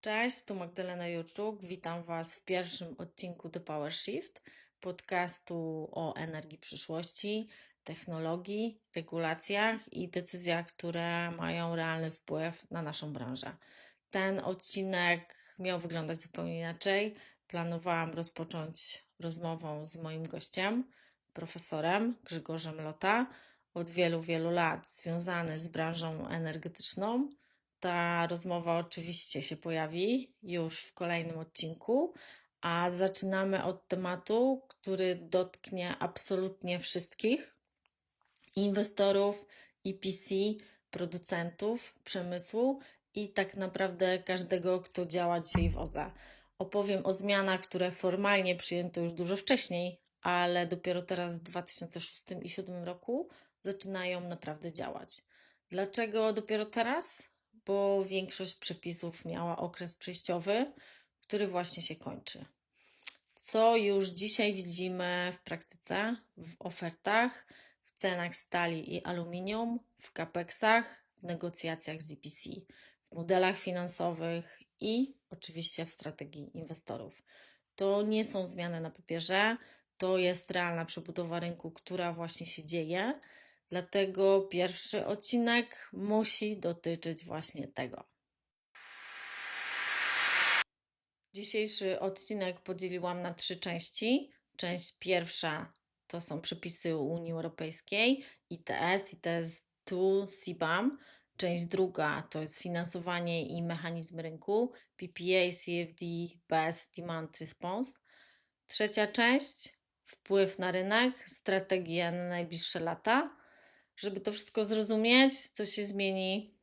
Cześć, tu Magdalena Jurczuk. Witam Was w pierwszym odcinku The Power Shift, podcastu o energii przyszłości, technologii, regulacjach i decyzjach, które mają realny wpływ na naszą branżę. Ten odcinek miał wyglądać zupełnie inaczej. Planowałam rozpocząć rozmową z moim gościem, profesorem Grzegorzem Lota, od wielu, wielu lat związany z branżą energetyczną. Ta rozmowa oczywiście się pojawi już w kolejnym odcinku, a zaczynamy od tematu, który dotknie absolutnie wszystkich inwestorów, EPC, producentów przemysłu i tak naprawdę każdego, kto działa dzisiaj w OZE. Opowiem o zmianach, które formalnie przyjęto już dużo wcześniej, ale dopiero teraz w 2006 i 2007 roku zaczynają naprawdę działać. Dlaczego dopiero teraz? Bo większość przepisów miała okres przejściowy, który właśnie się kończy. Co już dzisiaj widzimy w praktyce, w ofertach, w cenach stali i aluminium, w capexach, w negocjacjach z EPC, w modelach finansowych i oczywiście w strategii inwestorów. To nie są zmiany na papierze, to jest realna przebudowa rynku, która właśnie się dzieje. Dlatego pierwszy odcinek musi dotyczyć właśnie tego. Dzisiejszy odcinek podzieliłam na trzy części. Część pierwsza to są przepisy Unii Europejskiej, ITS, ITS 2, CBAM. Część druga to jest finansowanie i mechanizmy rynku, PPA, CFD, Best Demand Response. Trzecia część wpływ na rynek, strategie na najbliższe lata. Żeby to wszystko zrozumieć, co się zmieni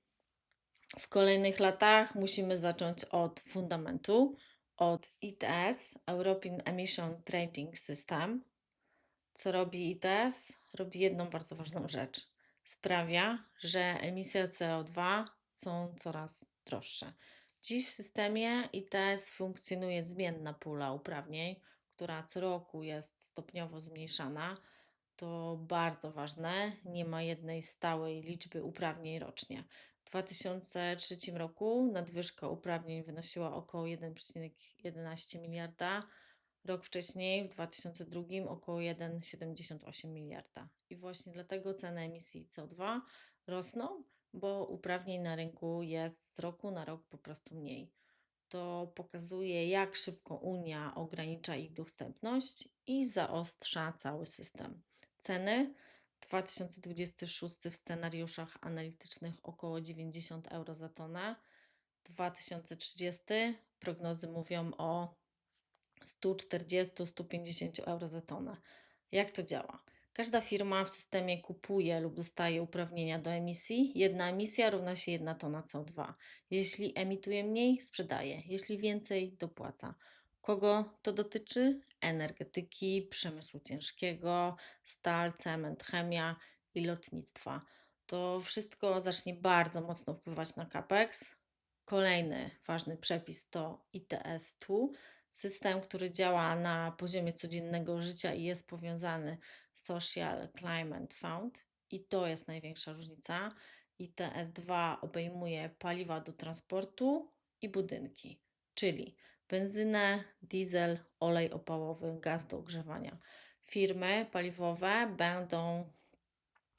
w kolejnych latach, musimy zacząć od fundamentu, od ITS, European Emission Trading System. Co robi ITS? Robi jedną bardzo ważną rzecz. Sprawia, że emisje CO2 są coraz droższe. Dziś w systemie ITS funkcjonuje zmienna pula uprawnień, która co roku jest stopniowo zmniejszana. To bardzo ważne. Nie ma jednej stałej liczby uprawnień rocznie. W 2003 roku nadwyżka uprawnień wynosiła około 1,11 miliarda. Rok wcześniej, w 2002, około 1,78 miliarda. I właśnie dlatego ceny emisji CO2 rosną, bo uprawnień na rynku jest z roku na rok po prostu mniej. To pokazuje, jak szybko Unia ogranicza ich dostępność i zaostrza cały system. Ceny 2026 w scenariuszach analitycznych około 90 euro za tonę. 2030 prognozy mówią o 140-150 euro za tonę. Jak to działa? Każda firma w systemie kupuje lub dostaje uprawnienia do emisji. Jedna emisja równa się jedna tona CO2. Jeśli emituje mniej, sprzedaje. Jeśli więcej, dopłaca. Kogo to dotyczy? Energetyki, przemysłu ciężkiego, stal, cement, chemia i lotnictwa. To wszystko zacznie bardzo mocno wpływać na CAPEX. Kolejny ważny przepis to ITS-2, system, który działa na poziomie codziennego życia i jest powiązany z Social Climate Fund. I to jest największa różnica. ITS-2 obejmuje paliwa do transportu i budynki, czyli benzynę, diesel, olej opałowy, gaz do ogrzewania. Firmy paliwowe będą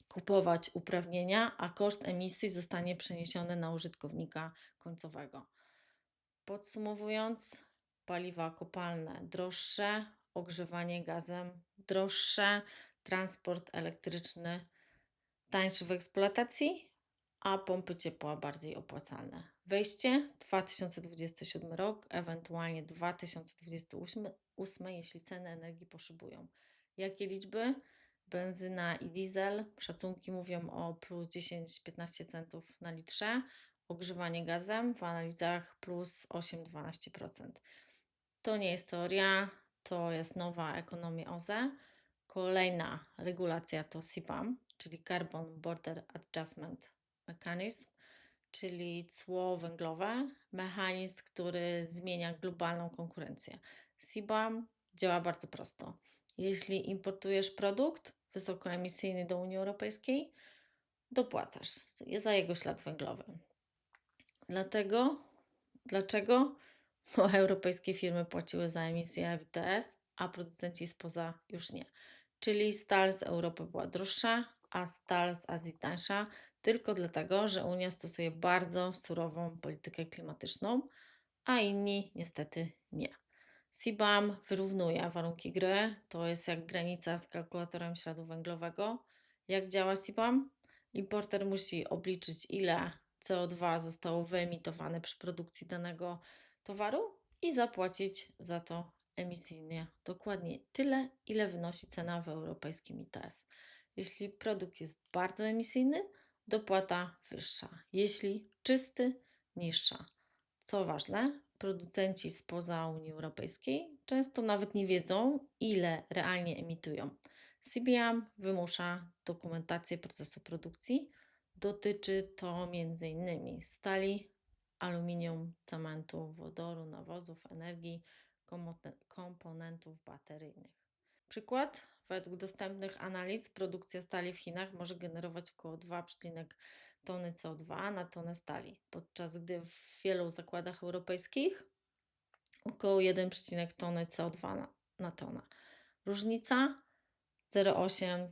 kupować uprawnienia, a koszt emisji zostanie przeniesiony na użytkownika końcowego. Podsumowując, paliwa kopalne droższe, ogrzewanie gazem droższe, transport elektryczny tańszy w eksploatacji, a pompy ciepła bardziej opłacalne. Wejście 2027 rok, ewentualnie 2028, jeśli ceny energii poszybują. Jakie liczby? Benzyna i diesel, szacunki mówią o plus 10-15 centów na litrze, ogrzewanie gazem w analizach plus 8-12%. To nie jest teoria, to jest nowa ekonomia OZE. Kolejna regulacja to CBAM, czyli Carbon Border Adjustment Mechanism, czyli cło węglowe, mechanizm, który zmienia globalną konkurencję. CBAM działa bardzo prosto. Jeśli importujesz produkt wysokoemisyjny do Unii Europejskiej, dopłacasz za jego ślad węglowy. Dlatego, dlaczego? Bo europejskie firmy płaciły za emisję ETS, a producenci spoza już nie. Czyli stal z Europy była droższa, a stal z Azji tańsza, tylko dlatego, że Unia stosuje bardzo surową politykę klimatyczną, a inni niestety nie. CBAM wyrównuje warunki gry, to jest jak granica z kalkulatorem śladu węglowego. Jak działa CBAM? Importer musi obliczyć, ile CO2 zostało wyemitowane przy produkcji danego towaru i zapłacić za to emisyjnie dokładnie tyle, ile wynosi cena w europejskim ITS. Jeśli produkt jest bardzo emisyjny, dopłata wyższa. Jeśli czysty, niższa. Co ważne, producenci spoza Unii Europejskiej często nawet nie wiedzą, ile realnie emitują. CBAM wymusza dokumentację procesu produkcji. Dotyczy to m.in. stali, aluminium, cementu, wodoru, nawozów, energii, komponentów bateryjnych. Przykład. Według dostępnych analiz produkcja stali w Chinach może generować około 2,1 tony CO2 na tonę stali, podczas gdy w wielu zakładach europejskich około 1,1 tony CO2 na, na tonę. Różnica 0,8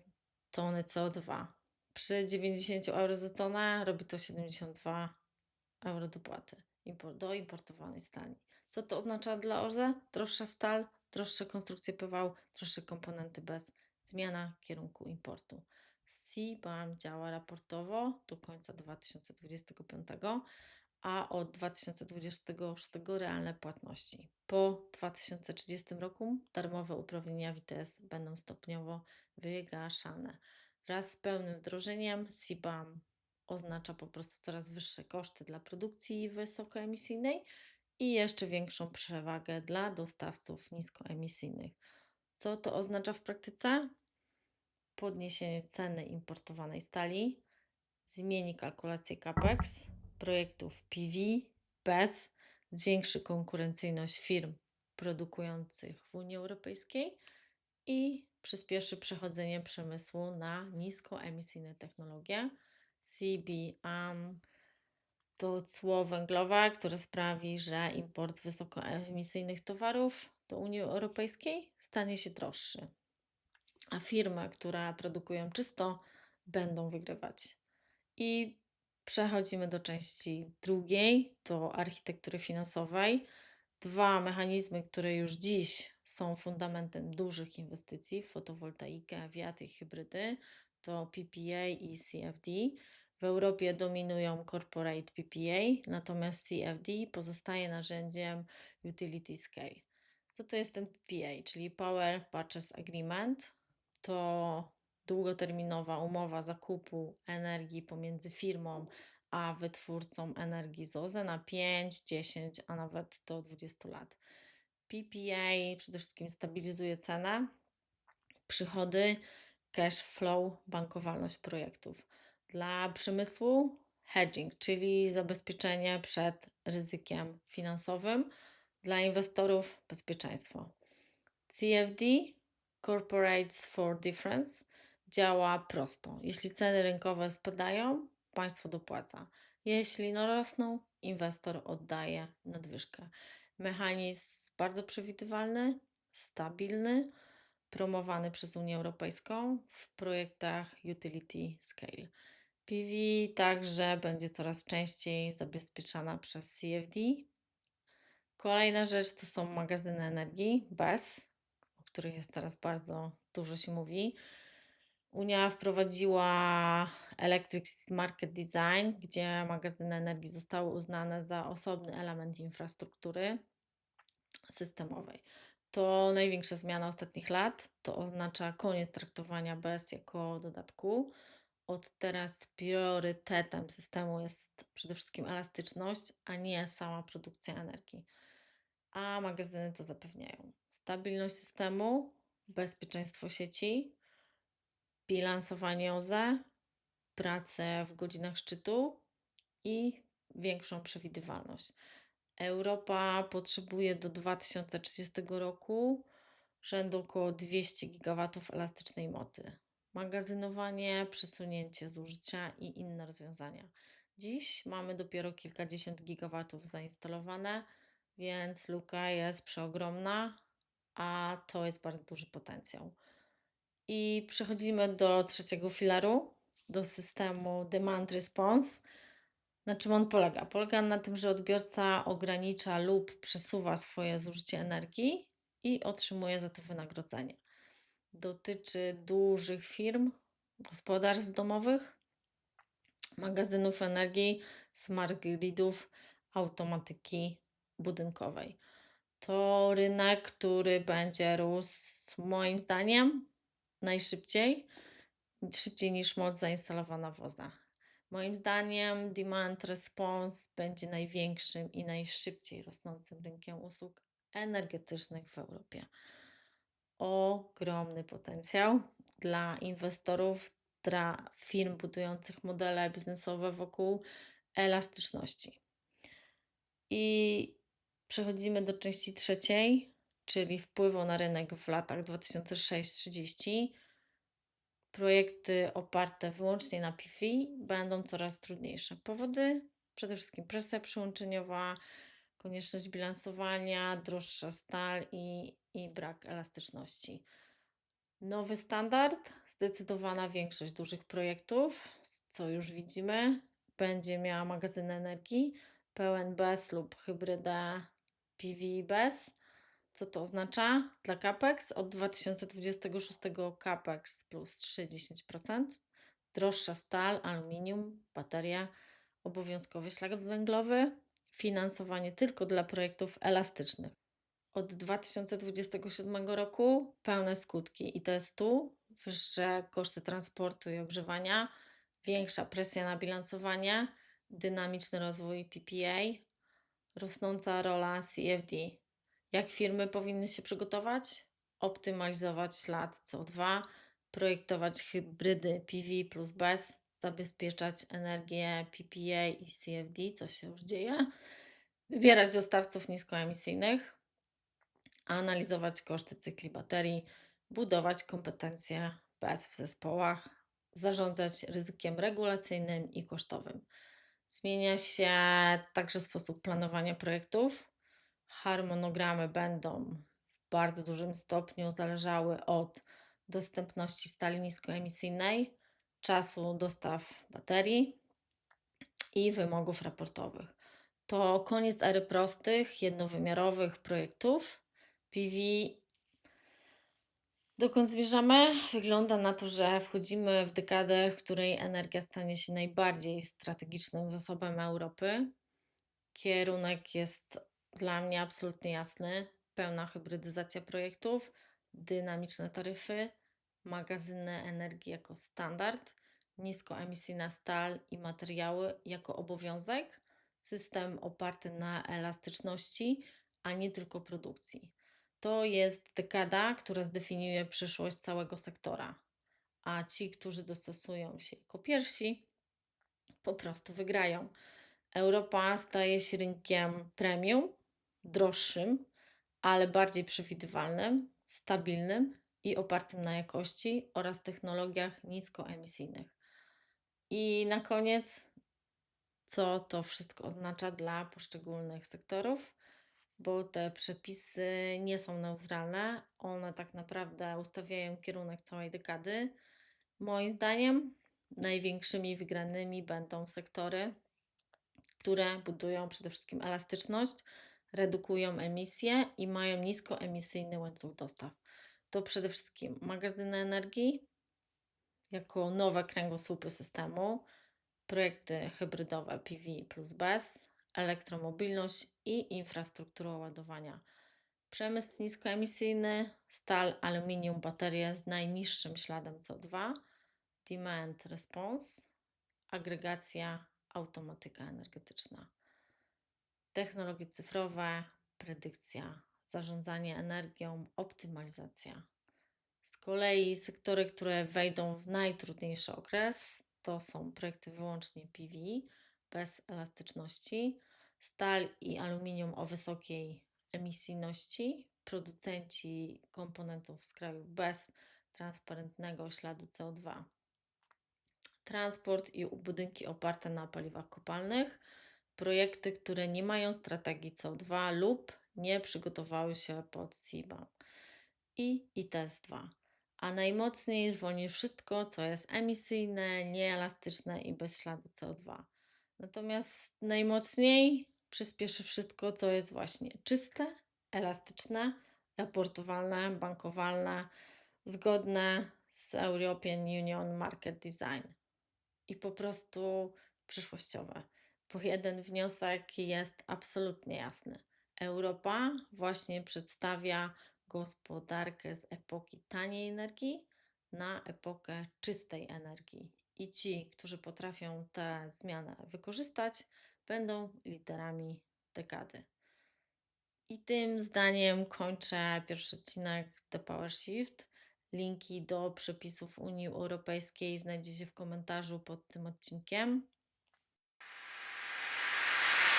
tony CO2. Przy 90 euro za tonę robi to 72 euro dopłaty do importowanej stali. Co to oznacza dla OZE? Droższa stal, droższe konstrukcje PV, droższe komponenty bez zmiana kierunku importu. CBAM działa raportowo do końca 2025, a od 2026 realne płatności. Po 2030 roku darmowe uprawnienia WTS będą stopniowo wygaszane. Wraz z pełnym wdrożeniem CBAM oznacza po prostu coraz wyższe koszty dla produkcji wysokoemisyjnej i jeszcze większą przewagę dla dostawców niskoemisyjnych. Co to oznacza w praktyce? Podniesienie ceny importowanej stali, zmieni kalkulację CAPEX, projektów PV, BES, zwiększy konkurencyjność firm produkujących w Unii Europejskiej i przyspieszy przechodzenie przemysłu na niskoemisyjne technologie. CBAM to cło węglowe, które sprawi, że import wysokoemisyjnych towarów do Unii Europejskiej stanie się droższy, a firmy, które produkują czysto, będą wygrywać. I przechodzimy do części drugiej, do architektury finansowej. Dwa mechanizmy, które już dziś są fundamentem dużych inwestycji w fotowoltaikę, wiatr i hybrydy, to PPA i CFD. W Europie dominują corporate PPA, natomiast CFD pozostaje narzędziem utility scale. Co to jest ten PPA, czyli Power Purchase Agreement? To długoterminowa umowa zakupu energii pomiędzy firmą a wytwórcą energii z OZE na 5, 10, a nawet do 20 lat. PPA przede wszystkim stabilizuje cenę, przychody, cash flow, bankowalność projektów. Dla przemysłu hedging, czyli zabezpieczenie przed ryzykiem finansowym. Dla inwestorów bezpieczeństwo. CFD Corporates for Difference działa prosto. Jeśli ceny rynkowe spadają, państwo dopłaca. Jeśli no rosną, inwestor oddaje nadwyżkę. Mechanizm bardzo przewidywalny, stabilny, promowany przez Unię Europejską w projektach utility scale. PV także będzie coraz częściej zabezpieczana przez CFD. Kolejna rzecz to są magazyny energii BES, o których jest teraz bardzo dużo się mówi. Unia wprowadziła Electric Market Design, gdzie magazyny energii zostały uznane za osobny element infrastruktury systemowej. To największa zmiana ostatnich lat. To oznacza koniec traktowania BES jako dodatku. Od teraz priorytetem systemu jest przede wszystkim elastyczność, a nie sama produkcja energii. A magazyny to zapewniają. Stabilność systemu, bezpieczeństwo sieci, bilansowanie OZE, pracę w godzinach szczytu i większą przewidywalność. Europa potrzebuje do 2030 roku rzędu około 200 GW elastycznej mocy. Magazynowanie, przesunięcie zużycia i inne rozwiązania. Dziś mamy dopiero kilkadziesiąt gigawatów zainstalowane, więc luka jest przeogromna, a to jest bardzo duży potencjał. I przechodzimy do trzeciego filaru, do systemu Demand Response. Na czym on polega? Polega na tym, że odbiorca ogranicza lub przesuwa swoje zużycie energii i otrzymuje za to wynagrodzenie. Dotyczy dużych firm, gospodarstw domowych, magazynów energii, smart gridów, automatyki budynkowej. To rynek, który będzie rósł moim zdaniem najszybciej, szybciej niż moc zainstalowana w OZE. Moim zdaniem demand response będzie największym i najszybciej rosnącym rynkiem usług energetycznych w Europie. Ogromny potencjał dla inwestorów, dla firm budujących modele biznesowe wokół elastyczności. I przechodzimy do części trzeciej, czyli wpływu na rynek w latach 2006-30. Projekty oparte wyłącznie na PV będą coraz trudniejsze. Powody przede wszystkim presja przyłączeniowa, konieczność bilansowania, droższa stal i, i brak elastyczności. Nowy standard, zdecydowana większość dużych projektów, co już widzimy, będzie miała magazyn energii pełen bez lub hybrydę PV bez. Co to oznacza dla CAPEX? Od 2026 CAPEX plus 30%, droższa stal, aluminium, bateria, obowiązkowy szlak węglowy, finansowanie tylko dla projektów elastycznych. Od 2027 roku pełne skutki i to jest tu wyższe koszty transportu i ogrzewania, większa presja na bilansowanie, dynamiczny rozwój PPA, rosnąca rola CFD. Jak firmy powinny się przygotować? Optymalizować ślad CO2, projektować hybrydy PV plus bez, zabezpieczać energię PPA i CFD, co się już dzieje, wybierać dostawców niskoemisyjnych, analizować koszty cykli baterii, budować kompetencje bez w zespołach, zarządzać ryzykiem regulacyjnym i kosztowym. Zmienia się także sposób planowania projektów. Harmonogramy będą w bardzo dużym stopniu zależały od dostępności stali niskoemisyjnej, czasu dostaw baterii i wymogów raportowych. To koniec ery prostych, jednowymiarowych projektów. PV Dokąd zmierzamy? Wygląda na to, że wchodzimy w dekadę, w której energia stanie się najbardziej strategicznym zasobem Europy. Kierunek jest dla mnie absolutnie jasny. Pełna hybrydyzacja projektów, dynamiczne taryfy, magazyny energii jako standard, niskoemisyjna stal i materiały jako obowiązek, system oparty na elastyczności, a nie tylko produkcji. To jest dekada, która zdefiniuje przyszłość całego sektora, a ci, którzy dostosują się jako pierwsi, po prostu wygrają. Europa staje się rynkiem premium, droższym, ale bardziej przewidywalnym, stabilnym i opartym na jakości oraz technologiach niskoemisyjnych. I na koniec, co to wszystko oznacza dla poszczególnych sektorów? bo te przepisy nie są neutralne. One tak naprawdę ustawiają kierunek całej dekady. Moim zdaniem największymi wygranymi będą sektory, które budują przede wszystkim elastyczność, redukują emisje i mają niskoemisyjny łańcuch dostaw. To przede wszystkim magazyny energii jako nowe kręgosłupy systemu, projekty hybrydowe PV plus BESS, elektromobilność i infrastrukturę ładowania. Przemysł niskoemisyjny, stal, aluminium, baterie z najniższym śladem CO2, demand response, agregacja, automatyka energetyczna. Technologie cyfrowe, predykcja, zarządzanie energią, optymalizacja. Z kolei sektory, które wejdą w najtrudniejszy okres, to są projekty wyłącznie PV, bez elastyczności, stal i aluminium o wysokiej emisyjności, producenci komponentów z krajów bez transparentnego śladu CO2. Transport i budynki oparte na paliwach kopalnych, projekty, które nie mają strategii CO2 lub nie przygotowały się pod CBAM i ITS-2. A najmocniej zwolni wszystko, co jest emisyjne, nieelastyczne i bez śladu CO2. Natomiast najmocniej przyspieszy wszystko, co jest właśnie czyste, elastyczne, raportowalne, bankowalne, zgodne z European Union Market Design i po prostu przyszłościowe. Bo jeden wniosek jest absolutnie jasny. Europa właśnie przedstawia gospodarkę z epoki taniej energii na epokę czystej energii. I ci, którzy potrafią tę zmianę wykorzystać, będą liderami dekady. I tym zdaniem kończę pierwszy odcinek The Power Shift. Linki do przepisów Unii Europejskiej znajdziecie w komentarzu pod tym odcinkiem.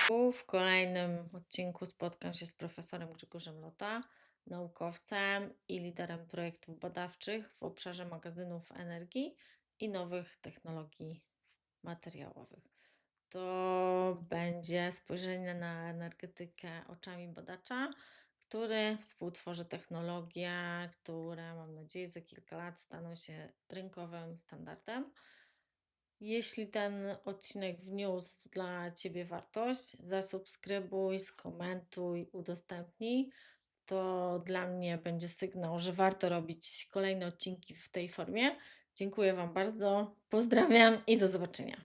W kolejnym odcinku spotkam się z profesorem Grzegorzem Lota, naukowcem i liderem projektów badawczych w obszarze magazynów energii i nowych technologii materiałowych. To będzie spojrzenie na energetykę oczami badacza, który współtworzy technologie, które mam nadzieję za kilka lat staną się rynkowym standardem. Jeśli ten odcinek wniósł dla Ciebie wartość, zasubskrybuj, skomentuj, udostępnij. To dla mnie będzie sygnał, że warto robić kolejne odcinki w tej formie. Dziękuję Wam bardzo, pozdrawiam i do zobaczenia.